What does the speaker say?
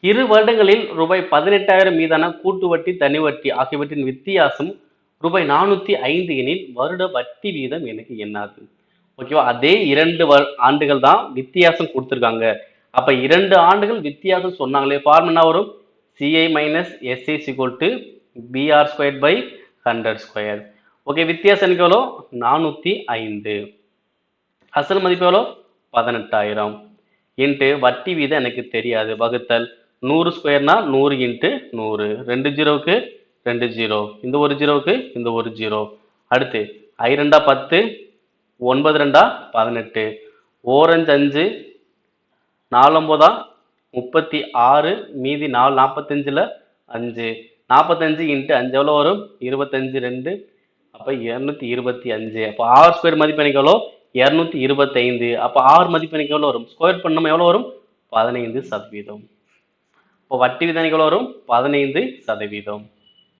இரு வருடங்களில் ரூபாய் பதினெட்டாயிரம் மீதான கூட்டு வட்டி தனி வட்டி ஆகியவற்றின் வித்தியாசம் ரூபாய் நானூத்தி ஐந்து எனில் வருட வட்டி வீதம் எனக்கு என்னாது? ஓகேவா அதே இரண்டு வரு- ஆண்டுகள் தான் வித்தியாசம் கொடுத்துருக்காங்க. அப்ப இரண்டு ஆண்டுகள் வித்தியாசம் சொன்னாங்களே ஃபார்ம் என்ன வரும்? CI minus SI equal to PR square by hundred square okay வித்தியாசம் எனக்கு எவ்வளோ? நானூற்றி ஐந்து. அசல் மதிப்பு எவ்வளோ? பதினெட்டாயிரம். இன்ட்டு வட்டி வீதம் எனக்கு தெரியாது. வகுத்தல் நூறு ஸ்கொயர்னா நூறு இன்ட்டு நூறு. ரெண்டு ஜீரோவுக்கு ரெண்டு ஜீரோ. இந்த ஒரு ஜீரோவுக்கு இந்த ஒரு ஜீரோ. அடுத்து ஐ ரெண்டா பத்து ஒன்பது ரெண்டா பதினெட்டு. ஓரஞ்சு அஞ்சு நாலொம்போதா முப்பத்தி ஆறு மீதி நாலு நாற்பத்தஞ்சில் அஞ்சு. நாற்பத்தஞ்சு இன்ட்டு அஞ்சு எவ்வளோ வரும்? இருபத்தஞ்சு ரெண்டு. அப்போ இரநூத்தி இருபத்தி அஞ்சு. அப்போ ஆர் ஸ்கொயர் மதிப்பு எனக்கு எவ்வளோ இரநூத்தி இருபத்தைந்து. அப்போ ஆர் மதிப்பு எனக்கு எவ்வளோ வரும்? ஸ்கொயர் பண்ணோம் எவ்வளோ வரும்? பதினைந்து சதவீதம். இப்போ வட்டி விதம் வரும் பதினைந்து சதவீதம்.